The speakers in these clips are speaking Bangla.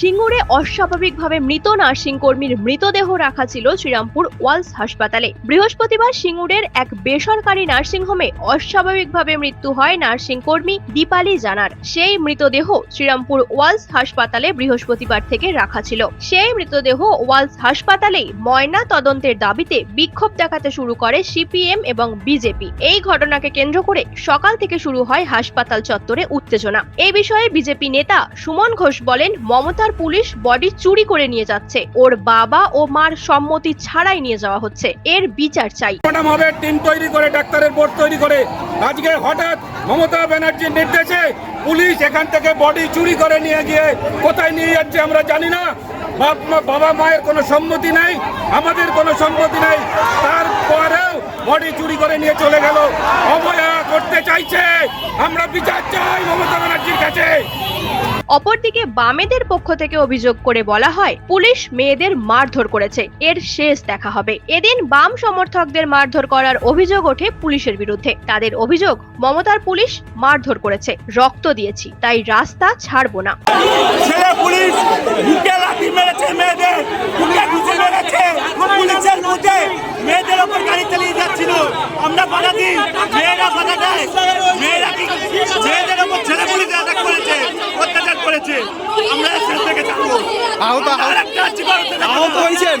সিঙ্গুরে অস্বাভাবিকভাবে মৃত নার্সিং কর্মীর মৃতদেহ রাখা ছিল শ্রীরামপুর ওয়ালস হাসপাতালে। বৃহস্পতিবার সিঙ্গুরের এক বেসরকারি নার্সিং হোমে অস্বাভাবিকভাবে মৃত্যু হয় নার্সিং কর্মী দীপালি জানার। সেই মৃতদেহ শ্রীরামপুর ওয়ালস হাসপাতালে বৃহস্পতিবার থেকে রাখা ছিল। সেই মৃতদেহ ওয়ালস হাসপাতালেই ময়না তদন্তের দাবিতে বিক্ষোভ দেখাতে শুরু করে সিপিএম এবং বিজেপি। এই ঘটনাকে কেন্দ্র করে সকাল থেকে শুরু হয় হাসপাতাল চত্বরে উত্তেজনা। এই বিষয়ে বিজেপি নেতা সুমন ঘোষ বলেন, মমতার পুলিশ বডি চুরি করে নিয়ে যাচ্ছে। ওর বাবা ও মার সম্মতি ছাড়াই নিয়ে যাওয়া হচ্ছে। এর বিচার চাই। হবে টিম তৈরি করে, ডাক্তারের বোর্ড তৈরি করে। আজকে হঠাৎ মমতা ব্যানার্জির নির্দেশে পুলিশ এখান থেকে বডি চুরি করে নিয়ে গিয়ে কোথায় নিয়ে যাচ্ছে আমরা জানি না। মা- বাবা মায়ের কোনো সম্মতি নাই, আমাদের কোনো সম্মতি নাই। তারপরেও বডি চুরি করে নিয়ে চলে গেল। অবহেলা করতে চাইছে। আমরা বিচার চাই মমতা ব্যানার্জির কাছে। অপরদিকে বামেদের পক্ষ থেকে অভিযোগ করে বলা হয়, পুলিশ মেয়েদের মারধর করেছে। এর শেষ দেখা হবে। এদিন বাম সমর্থকদের মারধর করার অভিযোগ ওঠে পুলিশের বিরুদ্ধে। তাদের অভিযোগ, মমতার পুলিশ মারধর করেছে। রক্ত দিয়েছি, তাই রাস্তা ছাড়বো না। মেয়েদের গাড়ি চালিয়ে যাচ্ছিল। আমরা বাধা দিই, মেয়েরা বাধা দেয় মেয়েরা কি মেয়েদের ওপর ছেলে পুলিশ অ্যাটাক করেছে অত্যাচার করেছে আমরা শেষ থেকে থাকব আহত আহত। হয়েছেন।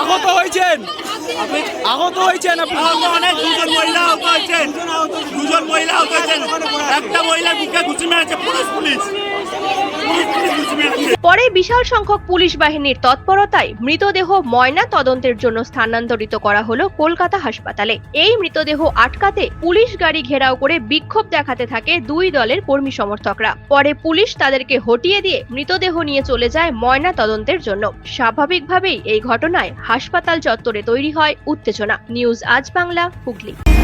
আহত হয়েছেন। আহত হয়েছেন আপনি। অনেক দুজন মহিলা আহত হয়েছেন। দুজন মহিলা আহত হয়েছেন। একটা মহিলা দিকে ঘুষি মেরেছে পুলিশ পুলিশ। পরে বিশাল সংখ্যক পুলিশ বাহিনীর তৎপরতায় মৃতদেহ ময়না তদন্তের জন্য স্থানান্তরিত করা হলো কলকাতা হাসপাতালে। এই মৃতদেহ আটকাতে পুলিশ গাড়ি ঘেরাও করে বিক্ষোভ দেখাতে থাকে দুই দলের কর্মী সমর্থকরা। পরে পুলিশ তাদেরকে হটিয়ে দিয়ে মৃতদেহ নিয়ে চলে যায় ময়না তদন্তের জন্য। স্বাভাবিকভাবেই এই ঘটনায় হাসপাতাল চত্বরে তৈরি হয় উত্তেজনা। নিউজ আজ বাংলা, হুগলি।